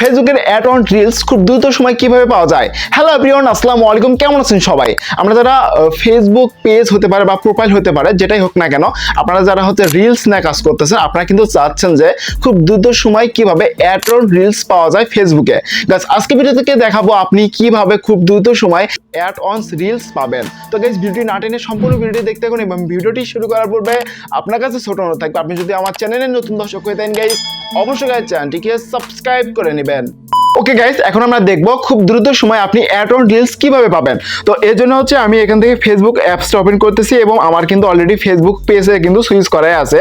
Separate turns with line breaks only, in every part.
ফেসবুকের add on reels খুব দ্রুত সময় কীভাবে পাওয়া যায়? হ্যালো এভরিওয়ান আসসালামু আলাইকুম, কেমন আছেন সবাই? আমরা যারা ফেসবুক পেজ হতে পারে বা প্রোফাইল হতে পারে, যেটাই হোক না কেন, আপনারা যারা হচ্ছে রিলস নিয়ে কাজ করতেছেন, আপনারা কিন্তু চাচ্ছেন যে খুব দ্রুত সময় কীভাবে অ্যাড অন রিলস পাওয়া যায় ফেসবুকে গাছ আজকে ভিডিও থেকে দেখাবো আপনি কীভাবে খুব দ্রুত সময় অ্যাড অন রিলস পাবেন। তো গাইজ ভিডিওটি না টেনে সম্পূর্ণ ভিডিওটি দেখতে থাকুন এবং ভিডিওটি শুরু করার পূর্বে আপনার কাছে ছোট অনুরোধ থাকবে, আপনি যদি আমার চ্যানেলে নতুন দর্শক হয়ে থাকেন গাইজ অবশ্যই চ্যানেলটিকে সাবস্ক্রাইব করে নেবেন। ওকে গাইস এখন আমরা দেখব খুব দ্রুত সময় আপনি অ্যাড অন রিলস কীভাবে পাবেন। তো এর জন্য হচ্ছে আমি এখান থেকে ফেসবুক অ্যাপসটা ওপেন করতেছি এবং আমার কিন্তু অলরেডি ফেসবুক পেজে কিন্তু সুইচ করাই আছে।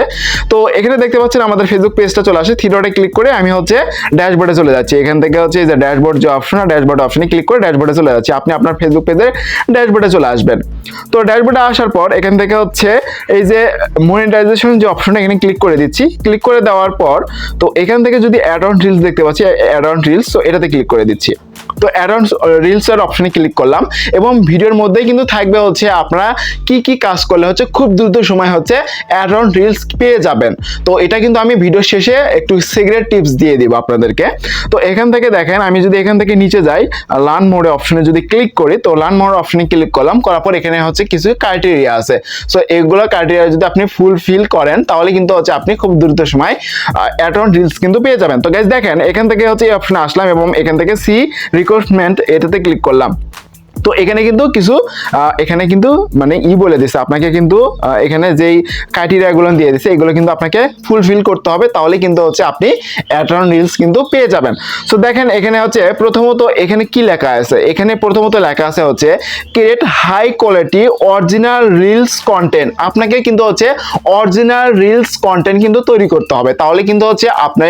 তো এখানে দেখতে পাচ্ছেন আমাদের ফেসবুক পেজটা চলে আসে। থ্রিডটে ক্লিক করে আমি হচ্ছে ড্যাশবোর্ডে চলে যাচ্ছি। এখান থেকে হচ্ছে এই যে ড্যাশবোর্ড যে অপশন ড্যাশবোর্ড অপশনে ক্লিক করে ড্যাশবোর্ডে চলে যাচ্ছি। আপনি আপনার ফেসবুক পেজের ড্যাশবোর্ডে চলে আসবেন। তো ড্যাশবোর্ডে আসার পর এখান থেকে হচ্ছে এই যে মনিটাইজেশন যে অপশনটা এখানে ক্লিক করে দিচ্ছি। ক্লিক করে দেওয়ার পর তো এখান থেকে যদি অ্যাড অন রিলস দেখতে পাচ্ছি অ্যাড অন রিলস তো এটাতে ক্লিক করে দিচ্ছি। তো অ্যাড রিলসের অপশনে ক্লিক করলাম এবং ভিডিওর মধ্যেই কিন্তু থাকবে হচ্ছে আপনারা কি কি কাজ করলে হচ্ছে খুব দ্রুত সময় হচ্ছে অ্যাড রিলস পেয়ে যাবেন। তো এটা কিন্তু আমি ভিডিও শেষে একটু সিগারেট টিপস দিয়ে দিব আপনাদেরকে। তো এখান থেকে দেখেন, আমি যদি এখান থেকে নিচে যাই লার্ন মোডে অপশনে যদি ক্লিক করি, তো লার্ন মোড অপশনে ক্লিক করলাম, করার পর এখানে হচ্ছে কিছু ক্রাইটেরিয়া আছে। সো এগুলো ক্রাইটেরিয়া যদি আপনি ফুলফিল করেন, তাহলে কিন্তু হচ্ছে আপনি খুব দ্রুত সময় অ্যাড রিলস কিন্তু পেয়ে যাবেন। তো গাইজ দেখেন, এখান থেকে হচ্ছে এই অপশনে আসলাম এবং এখান থেকে সি রিকোয়ারমেন্ট এটাতে ক্লিক করলাম। তো এখানে কিন্তু কিছু এখানে কিন্তু মানে ই বলে দিছে, আপনাকে কিন্তু এখানে যেই ক্রাইটেরিয়াগুলো দিয়ে দিছে, এগুলো কিন্তু আপনাকে ফুলফিল করতে হবে, তাহলে কিন্তু হচ্ছে আপনি অ্যাটর্ন রিলস কিন্তু পেয়ে যাবেন। সো দেখেন, এখানে হচ্ছে প্রথমত এখানে কি লেখা আছে? এখানে প্রথমত লেখা আছে হচ্ছে create high quality original reels content আপনাকে কিন্তু হচ্ছে অরিজিনাল রিলস কন্টেন্ট কিন্তু তৈরি করতে হবে, তাহলে কিন্তু হচ্ছে আপনি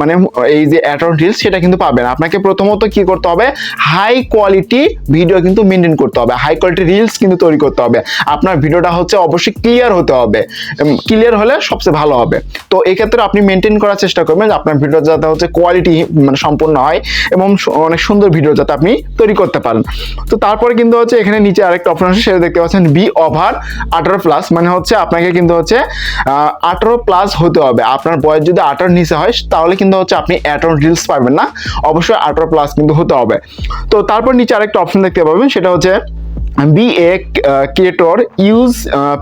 মানে এই যে অ্যাটর্ন রিলস সেটা কিন্তু পাবেন। আপনাকে প্রথমত কি করতে হবে? হাই কোয়ালিটি ভিডিও কিন্তু মেনটেন করতে হবে হাই কোয়ালিটি রিলস কিন্তু তৈরি করতে হবে। আপনার ভিডিওটা হচ্ছে অবশ্যই ক্লিয়ার হতে হবে। ক্লিয়ার হলে সবচেয়ে ভালো হবে। তো এই ক্ষেত্রে আপনি মেনটেন করার চেষ্টা করবেন আপনার ভিডিও যাতে হচ্ছে কোয়ালিটি মানে সম্পূর্ণ হয় এবং অনেক সুন্দর ভিডিও যাতে আপনি তৈরি করতে পারেন। তো তারপরে কিন্তু হচ্ছে এখানে নিচে আরেকটা অপশন আছে, সেটা দেখতে পাচ্ছেন বি ওভার আঠারো প্লাস মানে হচ্ছে আপনাকে কিন্তু হচ্ছে আঠারো প্লাস হতে হবে। আপনার বয়স যদি আঠারোর নিচে হয়, তাহলে কিন্তু হচ্ছে আপনি অ্যাটন রিলস পাবেন না। অবশ্যই আঠারো প্লাস কিন্তু হতে হবে। তো তারপর নিচে আরেকটা অপশন পাবেন সেটা হচ্ছে be a creator use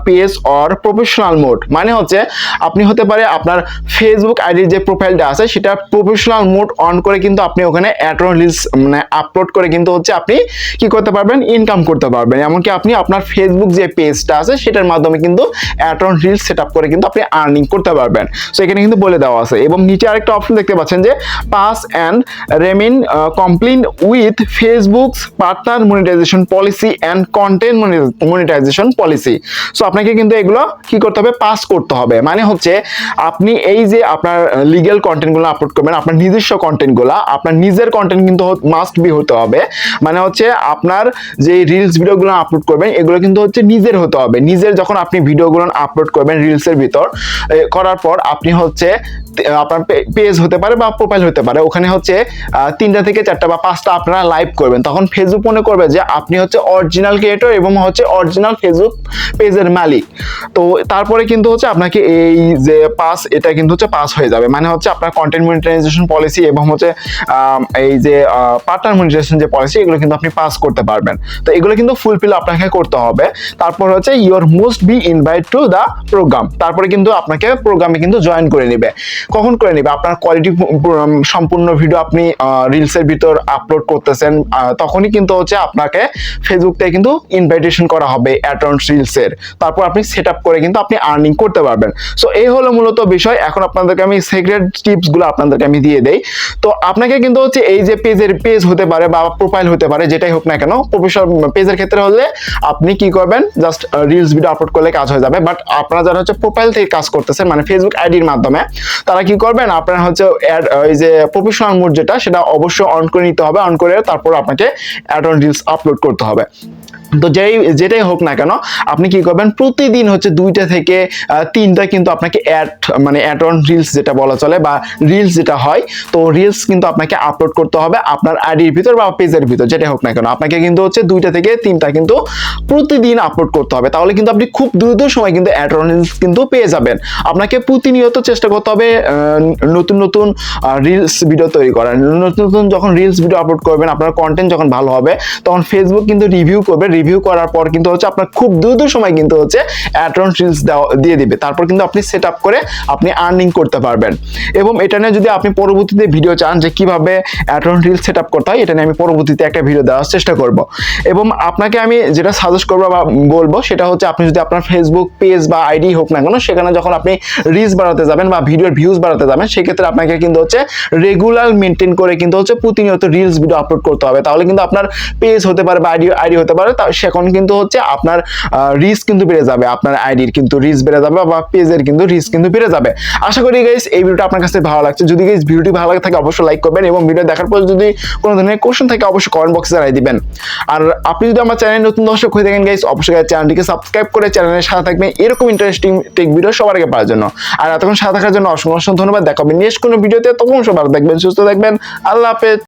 page or professional mode মানে হচ্ছে আপনি হতে পারে আপনার ফেসবুক আইডির যে প্রোফাইলটা আছে, সেটা প্রফেশনাল মোড অন করে কিন্তু আপনি ওখানে অ্যাটন রিলস মানে আপলোড করে কিন্তু হচ্ছে আপনি কি করতে পারবেন? ইনকাম করতে পারবেন। এমনকি আপনি আপনার ফেসবুক যে পেজটা আছে, সেটার মাধ্যমে কিন্তু অ্যাটন রিলস সেট আপ করে কিন্তু আপনি আর্নিং করতে পারবেন। সো এখানে কিন্তু বলে দেওয়া আছে। এবং নিচে আরেকটা অপশন দেখতে পাচ্ছেন যে pass and remain compliant with Facebook partner monetization policy and content monetization policy so আপনাকে কিন্তু এগুলো কি করতে হবে? পাস করতে হবে। মানে হচ্ছে, আপনি এই যে আপনার লিগ্যাল কন্টেন্টগুলো আপলোড করবেন, আপনার নিজস্ব কন্টেন্টগুলো আপনার নিজের কন্টেন্ট কিন্তু মাস্ট বি হতে হবে। মানে হচ্ছে, আপনার যে রিলস ভিডিওগুলো আপলোড করবেন, এগুলো কিন্তু হচ্ছে নিজের হতে হবে। নিজের যখন আপনি ভিডিওগুলো আপলোড করবেন রিলসের ভিতর করার পর আপনি হচ্ছে আপনার পেজ হতে পারে বা প্রোফাইল হতে পারে। ওখানে হচ্ছে তিনটা থেকে চারটা বা পাঁচটা আপনারা লাইভ করবেন। তখন ফেসবুক মনে করবে যে আপনি হচ্ছে অরিজিনাল ক্রিয়েটর এবং হচ্ছে অরিজিনাল ফেসবুক পেজের মালিক। তো তারপরে কিন্তু হচ্ছে আপনাকে এই যে পাস এটা কিন্তু হচ্ছে পাস হয়ে যাবে। মানে হচ্ছে আপনার কন্টেন্ট মনিটাইজেশন পলিসি এবং হচ্ছে এই যে পার্টনার মনিটাইজেশন যে পলিসি এগুলো কিন্তু আপনি পাস করতে পারবেন। তো এগুলো কিন্তু ফুলফিল আপনাকে করতে হবে। তারপর হচ্ছে you must be invite to the programme তারপরে কিন্তু আপনাকে প্রোগ্রামে কিন্তু জয়েন করে নেবে। কখন করে নেবে? আপনার কোয়ালিটি সম্পূর্ণ ভিডিও আপনি রিলসের ভিতর আপলোড করতেছেন তখনই কিন্তু হচ্ছে আপনাকে ফেসবুক কিন্তু ইনভাইটেশন করা হবে অ্যাটন রিলসের তারপর আপনি সেট আপ করে কিন্তু আপনি আর্নিং করতে পারবেন। সো এই হলো মূলত বিষয়। এখন আপনাদেরকে আমি সিক্রেট টিপসগুলো আপনাদেরকে আমি দিয়ে দেই। তো, আপনাকে কিন্তু হচ্ছে এই যে পেজের পেজ হতে পারে বা প্রোফাইল হতে পারে, যেটাই হোক না কেন প্রফেশনাল পেজের ক্ষেত্রে হলে আপনি কি করবেন? জাস্ট রিলস ভিডিও আপলোড করলে কাজ হয়ে যাবে। বাট আপনারা যারা হচ্ছে প্রোফাইল থেকে কাজ করতেছেন মানে ফেসবুক আইডির মাধ্যমে, তারা কি করবেন? আপনারা হচ্ছে অ্যাড এই যে প্রফেশনাল মোড যেটা, সেটা অবশ্যই অন করে নিতে হবে। অন করে তারপর আপনাকে অ্যাড অন রিলস আপলোড করতে হবে। তো যেই, যেটাই হোক না কেন, আপনি কি করবেন, প্রতিদিন হচ্ছে দুইটা থেকে তিনটা কিন্তু আপনাকে অ্যাড মানে অ্যাড অন রিলস যেটা বলা চলে বা রিলস যেটা হয়, তো রিলস কিন্তু আপনাকে আপলোড করতে হবে আপনার আইডির ভিতর বা পেজের ভিতর, যেটাই হোক না কেন। আপনাকে কিন্তু হচ্ছে দুইটা থেকে তিনটা কিন্তু প্রতিদিন আপলোড করতে হবে। তাহলে কিন্তু আপনি খুব দ্রুত সময় কিন্তু অ্যাড অন রিলস কিন্তু পেয়ে যাবেন। আপনাকে প্রতিনিয়ত চেষ্টা করতে হবে নতুন নতুন রিলস ভিডিও তৈরি করার। নতুন নতুন যখন রিলস ভিডিও আপলোড করবেন, আপনার কন্টেন্ট যখন ভালো হবে, তখন ফেসবুক কিন্তু রিভিউ করবে রিভিউ করার পর কিন্তু হচ্ছে আপনার খুব দ্রুত সময় কিন্তু হচ্ছে অ্যাড্রন রিলস দিয়ে দিবে। তারপর কিন্তু আপনি সেট আপ করে আপনি আর্নিং করতে পারবেন। এবং এটা নিয়ে যদি আপনি পরবর্তীতে ভিডিও চান যে কীভাবে অ্যাড্রন রিলস সেট আপ করতে হয়, এটা নিয়ে আমি পরবর্তীতে একটা ভিডিও দেওয়ার চেষ্টা করব। এবং আপনাকে আমি যেটা সাজেস্ট করব বা বলব, সেটা হচ্ছে আপনি যদি আপনার ফেসবুক পেজ বা আইডি হোক না কেন, সেখানে যখন আপনি রিলস বাড়াতে যাবেন বা ভিডিওর ভিউজ বাড়াতে যাবেন, সেক্ষেত্রে আপনাকে কিন্তু হচ্ছে রেগুলার মেনটেন করে কিন্তু হচ্ছে প্রতিনিয়ত রিলস ভিডিও আপলোড করতে হবে। তাহলে কিন্তু আপনার পেজ হতে পারে বা আইডি আইডি হতে পারে সেখন কিন্তু হচ্ছে আপনার রিস্ক কিন্তু বেড়ে যাবে, আপনার আইডির কিন্তু রিস্ক বেড়ে যাবে বা পেজের কিন্তু রিস্ক কিন্তু বেড়ে যাবে। আশা করি গাইস এই ভিডিওটা আপনার কাছে ভালো লাগছে। যদি গাইস ভিডিওটি ভালো লাগে থাকে অবশ্যই লাইক করবেন এবং ভিডিও দেখার পর যদি কোনো ধরনের কোশ্চেন থাকে অবশ্যই কমেন্ট বক্সে জানাই দিবেন। আর আপনি যদি আমার চ্যানেল নতুন দর্শক হয়ে থাকেন গাইস অবশ্যই চ্যানেলটিকে সাবস্ক্রাইব করে চ্যানেলের সাথে থাকবেন। এরকম ইন্টারেস্টিং টেক ভিডিও সবার আগে পাওয়ার জন্য। আর এতক্ষণ সাথে থাকার জন্য অসংখ্য অসংখ্য ধন্যবাদ। দেখাবেন নেক্সট কোনো ভিডিওতে তখন সবার দেখবেন সুস্থ থাকবেন। আল্লাহ হাফেজ।